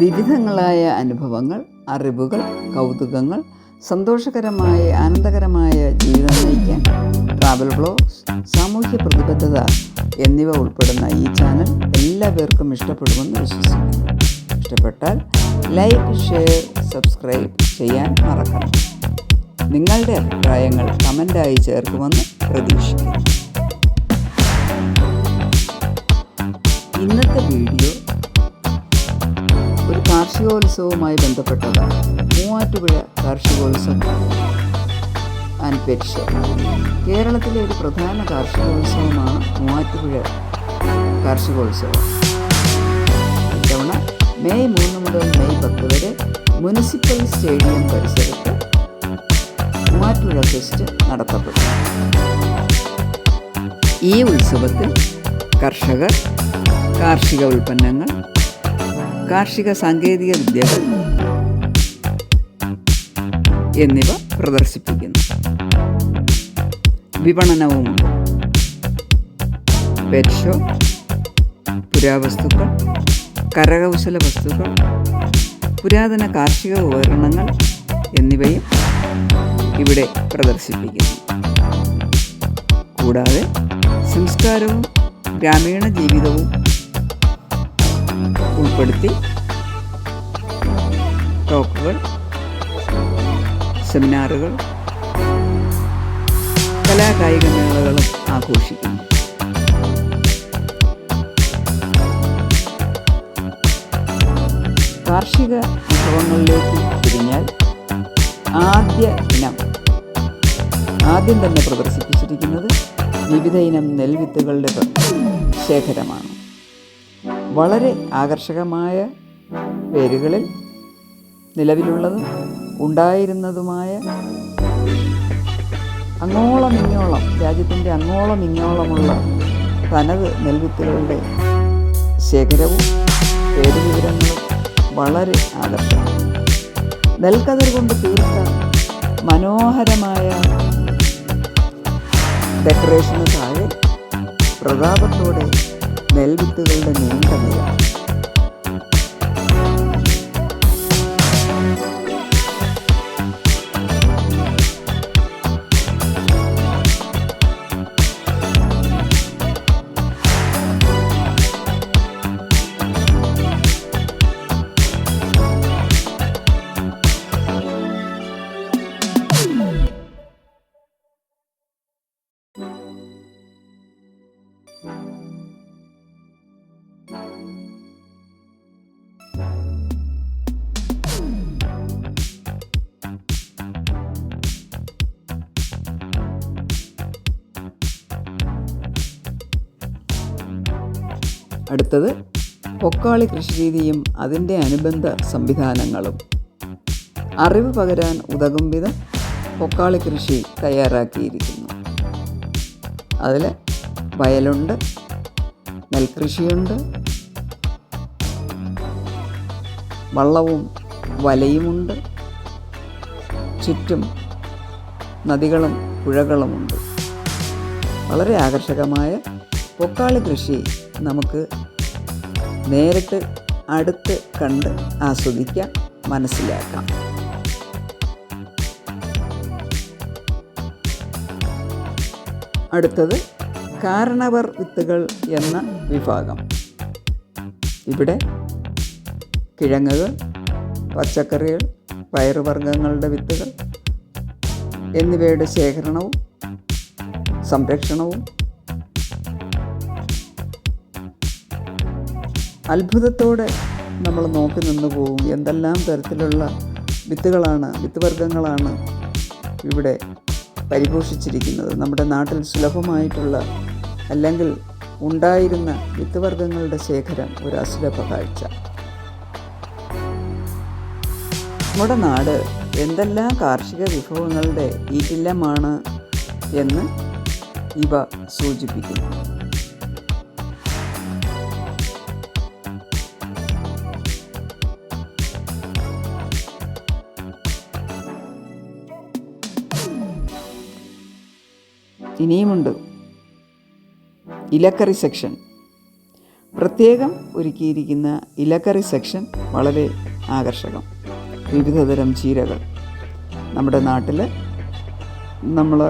വിവിധങ്ങളായ അനുഭവങ്ങൾ അറിവുകൾ കൗതുകങ്ങൾ സന്തോഷകരമായ ആനന്ദകരമായ ജീവിതം നയിക്കാൻ ട്രാവൽ ബ്ലോഗ്സ് സാമൂഹ്യ പ്രതിബദ്ധത എന്നിവ ഉൾപ്പെടുന്ന ഈ ചാനൽ എല്ലാവർക്കും ഇഷ്ടപ്പെടുമെന്ന് വിശ്വസിക്കുന്നു. ഇഷ്ടപ്പെട്ടാൽ ലൈക്ക് ഷെയർ സബ്സ്ക്രൈബ് ചെയ്യാൻ മറക്കണം നിങ്ങളുടെ അഭിപ്രായങ്ങൾ കമന്റായി ചേർക്കുമെന്ന് പ്രതീക്ഷിക്കുന്നു. കാർഷികോത്സവവുമായി ബന്ധപ്പെട്ടതാണ് മൂവാറ്റുപുഴ കാർഷികോത്സവം ആൻഡ് പെറ്റ് ഷോ കേരളത്തിലെ ഒരു പ്രധാന കാർഷികോത്സവമാണ് മൂവാറ്റുപുഴ കാർഷികോത്സവം. ഇത്തവണ മെയ് മൂന്ന് മുതൽ മെയ് പത്ത് വരെ മുനിസിപ്പൽ സ്റ്റേഡിയം പരിസരത്ത് മൂവാറ്റുപുഴ ഫെസ്റ്റ് നടത്തപ്പെട്ടു. ഈ ഉത്സവത്തിൽ കർഷകർ കാർഷിക ഉൽപ്പന്നങ്ങൾ കാർഷിക സാങ്കേതിക വിദ്യകൾ എന്നിവ പ്രദർശിപ്പിക്കുന്നു. വിപണനവും പെറ്റ് ഷോ പുരാവസ്തുക്കൾ കരകൗശല വസ്തുക്കൾ പുരാതന കാർഷിക ഉപകരണങ്ങൾ എന്നിവയും ഇവിടെ പ്രദർശിപ്പിക്കുന്നു. കൂടാതെ സംസ്കാരവും ഗ്രാമീണ ജീവിതവും ഉൾപ്പെടുത്തി ടോക്കുകൾ സെമിനാറുകൾ കലാകായിക മേളകളും ആഘോഷിക്കുന്നു. കാർഷിക വിഭവങ്ങളിലേക്ക് തിരിഞ്ഞാൽ ആദ്യ ഇനം ആദ്യം തന്നെ പ്രദർശിപ്പിച്ചിരിക്കുന്നത് വിവിധ ഇനം നെൽവിത്തുകളുടെ ശേഖരമാണ്. വളരെ ആകർഷകമായ പേരുകളിൽ നിലവിലുള്ളതും ഉണ്ടായിരുന്നതുമായ അങ്ങോളം ഇങ്ങോളം രാജ്യത്തിന്റെ അങ്ങോളം ഇങ്ങോളമുള്ള തനത് നെൽവിത്തുകളുടെ ശേഖരവും പേരുവിവരങ്ങളും വളരെ ആകർഷകം നെൽക്കതിർ കൊണ്ട് തീർത്ത മനോഹരമായ ഡെക്കറേഷന് താഴെ പ്രതാപത്തോടെ നെൽവിത്തുകളുടെ നീണ്ട അടുത്തത് പൊക്കാളി കൃഷിരീതിയും അതിന്റെ അനുബന്ധ സംവിധാനങ്ങളും. അറിവ് പകരാൻ ഉതകും വിധം പൊക്കാളി കൃഷി തയ്യാറാക്കിയിരിക്കുന്നു. അതിൽ വയലുണ്ട് നെൽകൃഷിയുണ്ട് വള്ളവും വലയുമുണ്ട് ചുറ്റും നദികളും പുഴകളുമുണ്ട്. വളരെ ആകർഷകമായ പൊക്കാളി കൃഷി നമുക്ക് നേരിട്ട് അടുത്ത് കണ്ട് ആസ്വദിക്കാം മനസ്സിലാക്കാം. അടുത്തത് കാരണവർ വിത്തുകൾ എന്ന വിഭാഗം. ഇവിടെ കിഴങ്ങുകൾ പച്ചക്കറികൾ പയറുവർഗങ്ങളുടെ വിത്തുകൾ എന്നിവയുടെ ശേഖരണവും സംരക്ഷണവും അത്ഭുതത്തോടെ നമ്മൾ നോക്കി നിന്ന് പോകും. എന്തെല്ലാം തരത്തിലുള്ള വിത്തുകളാണ് വിത്ത് വർഗങ്ങളാണ് ഇവിടെ പരിപോഷിച്ചിരിക്കുന്നത്. നമ്മുടെ നാട്ടിൽ സുലഭമായിട്ടുള്ള അല്ലെങ്കിൽ ഉണ്ടായിരുന്ന വിത്ത് വർഗങ്ങളുടെ ശേഖരം ഒരു അസുലഭ കാഴ്ച. നമ്മുടെ നാട് എന്തെല്ലാം കാർഷിക വിഭവങ്ങളുടെ ഈറ്റില്ലമാണ് എന്ന് ഇവ സൂചിപ്പിക്കുന്നു. ഇനിയുമുണ്ട്. ഇലക്കറി സെക്ഷൻ. പ്രത്യേകം ഒരുക്കിയിരിക്കുന്ന ഇലക്കറി സെക്ഷൻ വളരെ ആകർഷകം. വിവിധതരം ചീരകൾ. നമ്മുടെ നാട്ടിൽ നമ്മൾ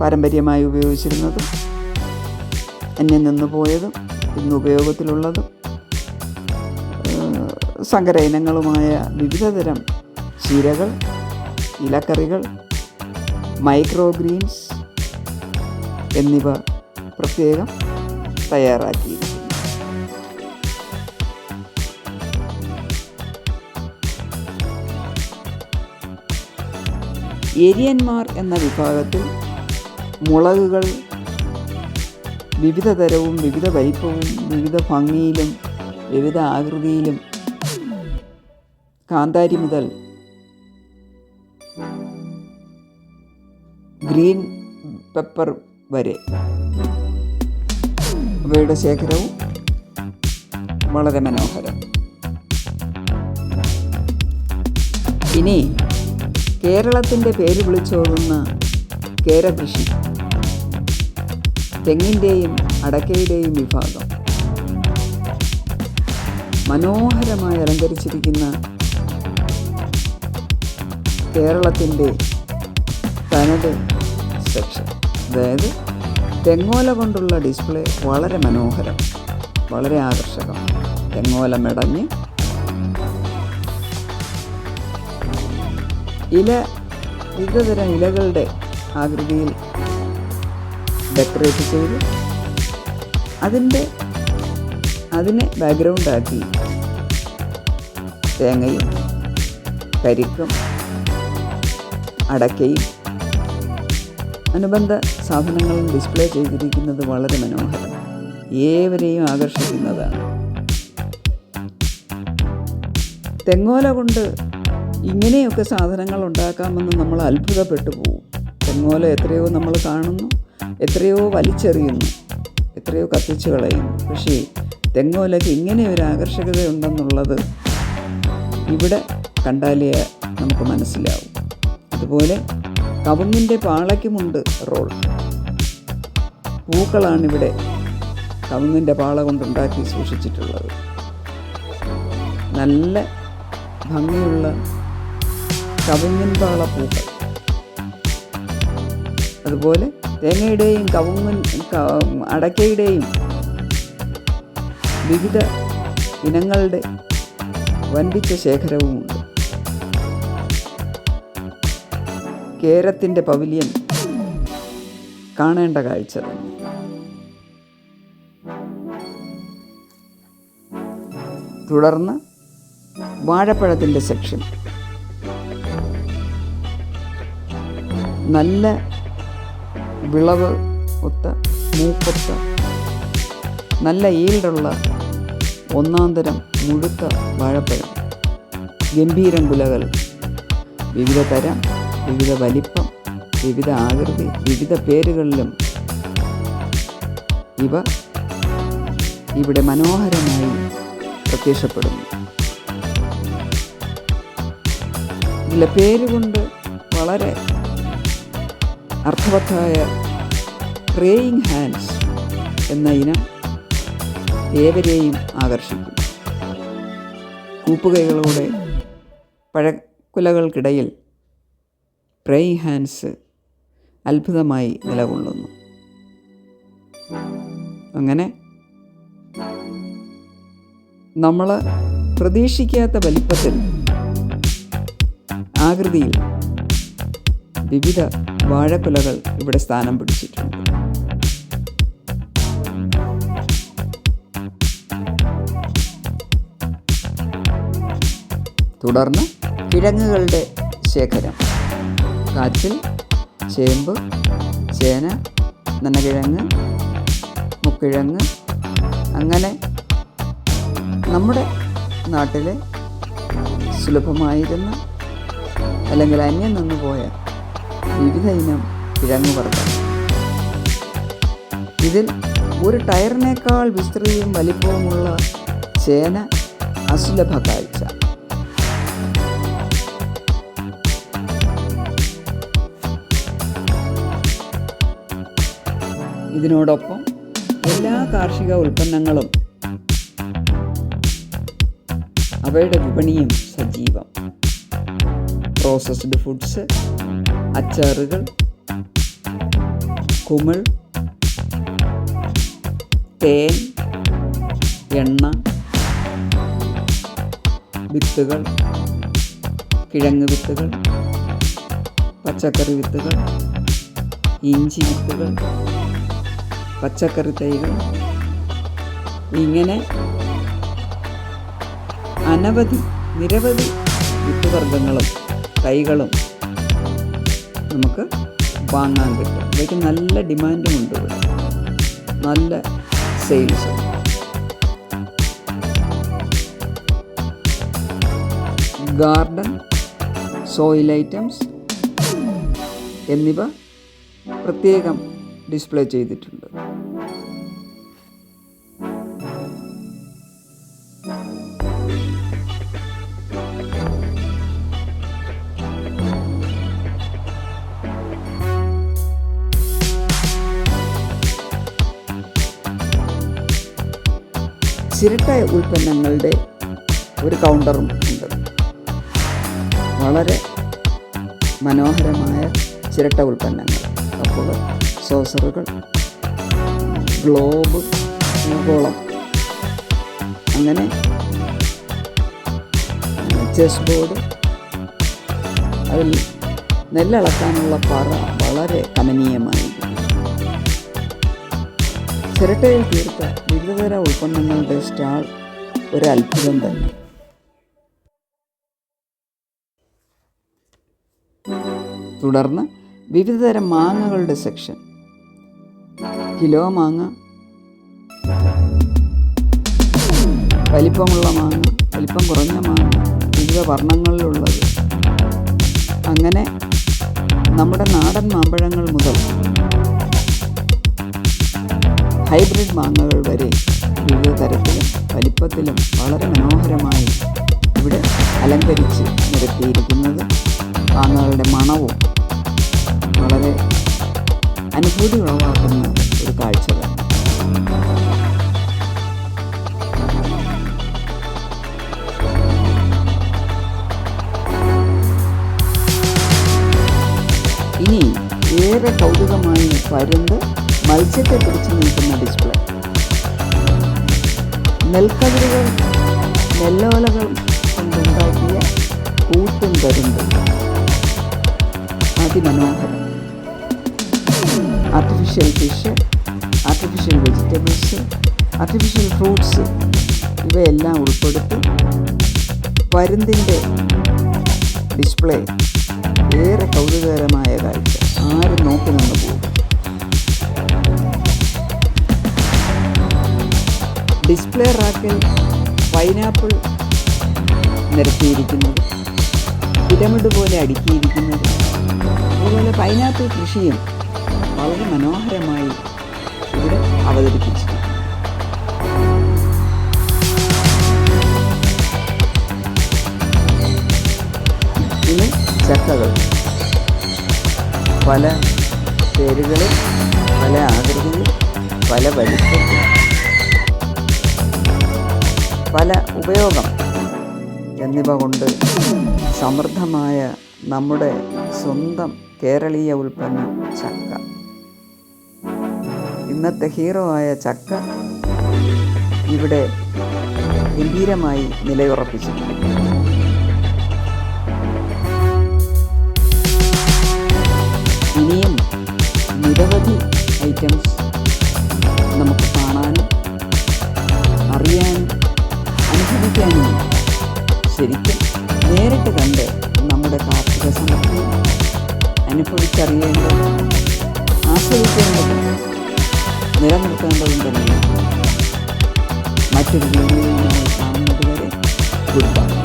പാരമ്പര്യമായി ഉപയോഗിച്ചിരുന്നതും അന്യം നിന്ന് പോയതും ഇന്ന് ഉപയോഗത്തിലുള്ളതും സങ്കര ഇനങ്ങളുമായ വിവിധതരം ചീരകൾ ഇലക്കറികൾ മൈക്രോ ഗ്രീൻസ് എന്നിവ പ്രത്യേകം തയ്യാറാക്കിയിരിക്കുന്നു ഏരിയന്മാർ എന്ന വിഭാഗത്തിൽ മുളകുകൾ വിവിധ തരവും വിവിധ വലിപ്പവും വിവിധ ഭംഗിയിലും വിവിധ ആകൃതിയിലും കാന്താരി മുതൽ ഗ്രീൻ പെപ്പർ വരെ. അവയുടെ ശേഖരവും വളരെ മനോഹരം. ഇനി കേരളത്തിന്റെ പേര് വിളിച്ചോതുന്ന കേരകൃഷി. തെങ്ങിന്റെയും അടക്കയുടെയും വിഭാഗം. മനോഹരമായി അലങ്കരിച്ചിരിക്കുന്ന കേരളത്തിന്റെ തനത് സെക്ഷൻ അതായത് തെങ്ങോല കൊണ്ടുള്ള ഡിസ്പ്ലേ വളരെ മനോഹരം വളരെ ആകർഷകം. തെങ്ങോല മെടഞ്ഞ് ഇല വിവിധതരം ഇലകളുടെ ആകൃതിയിൽ ഡെക്കറേറ്റ് ചെയ്ത്. അതിന്റെ അതിനെ ബാക്ക്ഗ്രൗണ്ടാക്കി തേങ്ങയും കരിക്കും അടക്കയും അനുബന്ധ സാധനങ്ങളും ഡിസ്പ്ലേ ചെയ്തിരിക്കുന്നത് വളരെ മനോഹരം. ഏവരെയും ആകർഷിക്കുന്നതാണ്. തെങ്ങോല കൊണ്ട് ഇങ്ങനെയൊക്കെ സാധനങ്ങൾ ഉണ്ടാക്കാമെന്ന് നമ്മൾ അത്ഭുതപ്പെട്ടു പോകും തെങ്ങോല എത്രയോ നമ്മൾ കാണുന്നു എത്രയോ വലിച്ചെറിയുന്നു എത്രയോ കത്തിച്ചു കളയുന്നു. പക്ഷേ തെങ്ങോലയ്ക്ക് ഇങ്ങനെ ഒരു ആകർഷകത ഉണ്ടെന്നുള്ളത് ഇവിടെ കണ്ടാലേ നമുക്ക് മനസ്സിലാവും. അതുപോലെ കവുങ്ങിന്റെ പാളയ്ക്കുമുണ്ട് റോൾ. പൂക്കളാണിവിടെ കവുങ്ങിന്റെ പാള കൊണ്ടുണ്ടാക്കി സൂക്ഷിച്ചിട്ടുള്ളത്. നല്ല ഭംഗിയുള്ള കവുങ്ങിൻ പാള പൂക്കൾ. അതുപോലെ തേങ്ങയുടെയും കവുങ്ങൻ അടയ്ക്കയുടെയും വിവിധ ഇനങ്ങളുടെ വൻപിച്ച ശേഖരവുമുണ്ട്. കേരത്തിന്റെ പവിലിയൻ കാണേണ്ട കാഴ്ച. തന്നെ തുടർന്ന് വാഴപ്പഴത്തിന്റെ സെക്ഷൻ. നല്ല വിളവ് ഒത്ത മൂപ്പൊത്ത നല്ല ഈൽഡുള്ള ഒന്നാം തരം മുഴുത്ത വാഴപ്പഴം. ഗംഭീരം കുലകൾ. വിവിധ തരം വിവിധ വലിപ്പം വിവിധ ആകൃതി വിവിധ പേരുകളിലും ഇവ ഇവിടെ മനോഹരമായി പ്രത്യക്ഷപ്പെടുന്നു. ഇതിലെ പേരുകൊണ്ട് വളരെ അർത്ഥവത്തായ പ്രേയിങ് ഹാൻഡ്സ് എന്ന ഇനം ഏവരെയും ആകർഷിക്കും കൂപ്പുകൈകളോടെ പഴക്കുലകൾക്കിടയിൽ പ്രേയിങ് ഹാൻഡ്സ് അത്ഭുതമായി നിലകൊള്ളുന്നു. അങ്ങനെ നമ്മൾ പ്രതീക്ഷിക്കാത്ത വലിപ്പത്തിൽ ആകൃതിയിൽ വിവിധ വാഴക്കുലകൾ ഇവിടെ സ്ഥാനം പിടിച്ചിട്ടുണ്ട്. തുടർന്ന് കിഴങ്ങുകളുടെ ശേഖരം. കാച്ചിൽ ചേമ്പ് ചേന നനകിഴങ്ങ് മുക്കിഴങ്ങ് അങ്ങനെ നമ്മുടെ നാട്ടിലെ സുലഭമായിരുന്ന അല്ലെങ്കിൽ അന്യം നിന്നു പോയ വിവിധ ഇനം കിഴങ്ങ് വർഗം ഇതിൽ ഒരു ടയറിനേക്കാൾ വിസ്തൃതിയും വലിപ്പവുമുള്ള ചേന അസുലഭ കാഴ്ച. ഇതിനോടൊപ്പം എല്ലാ കാർഷിക ഉൽപ്പന്നങ്ങളും അവയുടെ വിപണിയും സജീവം. പ്രോസസ്ഡ് ഫുഡ്സ് അച്ചാറുകൾ കുമിൾ തേൻ എണ്ണ വിത്തുകൾ കിഴങ്ങ് വിത്തുകൾ പച്ചക്കറി വിത്തുകൾ ഇഞ്ചി വിത്തുകൾ പച്ചക്കറി തൈകൾ. ഇങ്ങനെ അനവധി നിരവധി വിത്തുവർഗങ്ങളും തൈകളും നമുക്ക് വാങ്ങാൻ കിട്ടും ഇവയ്ക്ക് നല്ല ഡിമാൻഡും ഉണ്ട് നല്ല സെയിൽസ്. ഗാർഡൻ സോയിൽ ഐറ്റംസ് എന്നിവ പ്രത്യേകം ഡിസ്പ്ലേ ചെയ്തിട്ടുണ്ട്. ചിരട്ട ഉൽപ്പന്നങ്ങളുടെ ഒരു കൗണ്ടറും ഉണ്ട്. വളരെ മനോഹരമായ ചിരട്ട ഉൽപ്പന്നങ്ങൾ. അപ്പോൾ സോസറുകൾ ഗ്ലോബ് ഗോളം അങ്ങനെ ചെസ് ബോർഡ് അതിൽ നെല്ലളക്കാനുള്ള പറ വളരെ കമനീയമായിരിക്കും ചിരട്ടയിൽ തീർത്ത വിവിധതര ഉൽപ്പന്നങ്ങളുടെ സ്റ്റാൾ ഒരു അത്ഭുതം തന്നെ. തുടർന്ന് വിവിധതരം മാങ്ങകളുടെ സെക്ഷൻ. കിലോ മാങ്ങ വലിപ്പമുള്ള മാങ്ങ വലിപ്പം കുറഞ്ഞ മാങ്ങ വിവിധ വർണങ്ങളിലുള്ളത്. അങ്ങനെ നമ്മുടെ നാടൻ മാമ്പഴങ്ങൾ മുതൽ ഹൈബ്രിഡ് മാങ്ങകൾ വരെ വിവിധ തരത്തിലും വലിപ്പത്തിലും വളരെ മനോഹരമായി ഇവിടെ അലങ്കരിച്ച് നിരത്തിയിരിക്കുന്നത് മാങ്ങകളുടെ മണവും വളരെ അനുഭൂതി ഉളവാക്കുന്ന ഒരു കാഴ്ച ഇനി ഏറെ കൗതുകമായി പരുന്ത് മത്സ്യത്തെ പിടിച്ചു നിൽക്കുന്ന ഡിസ്പ്ലേ. നെൽക്കതിരുകൾ നെല്ലോലകൾ കൊണ്ടുണ്ടാക്കിയ കൂട്ടും പരുന്ത് അതിമനോഹരം. Artificial fish artificial vegetables artificial fruits ഇവയെല്ലാം ഉൾപ്പെടുത്തി പരുന്തിന്റെ ഡിസ്പ്ലേ ഏറെ കൗതുകകരമായ കാഴ്ച. ആരും നോക്കി നിന്ന് പോകും ഡിസ്പ്ലേ റാക്കിൽ പൈനാപ്പിൾ നിരത്തിയിരിക്കുന്നത് പിരമിഡ് പോലെ അടുക്കിയിരിക്കുന്നത് അതുപോലെ പൈനാപ്പിൾ കൃഷിയും വളരെ മനോഹരമായി ഇവിടെ അവതരിപ്പിച്ചിട്ടുണ്ട് ഇനി ചക്കകൾ. പല പേരുകളിൽ പല ആകൃതിയിൽ പല വലിപ്പത്തിൽ പല ഉപയോഗം എന്നിവ കൊണ്ട് സമൃദ്ധമായ നമ്മുടെ സ്വന്തം കേരളീയ ഉൽപ്പന്നം ചക്ക. ഇന്നത്തെ ഹീറോ ആയ ചക്ക ഇവിടെ ഗംഭീരമായി നിലയുറപ്പിച്ചിട്ടുണ്ട് ഇനിയും നിരവധി ഐറ്റംസ് നമുക്ക് ശരിക്കും നേരിട്ട് കണ്ട് നമ്മുടെ കാർഷിക സമൃദ്ധി അനുഭവിച്ചറിയേണ്ടത് ആസ്വദിക്കേണ്ടതും നിലനിർത്തേണ്ടതും തന്നെയാണ്. മറ്റൊരു വീഡിയോയുമായി കാണുന്നത് വരെ ഗുഡ് ബൈ.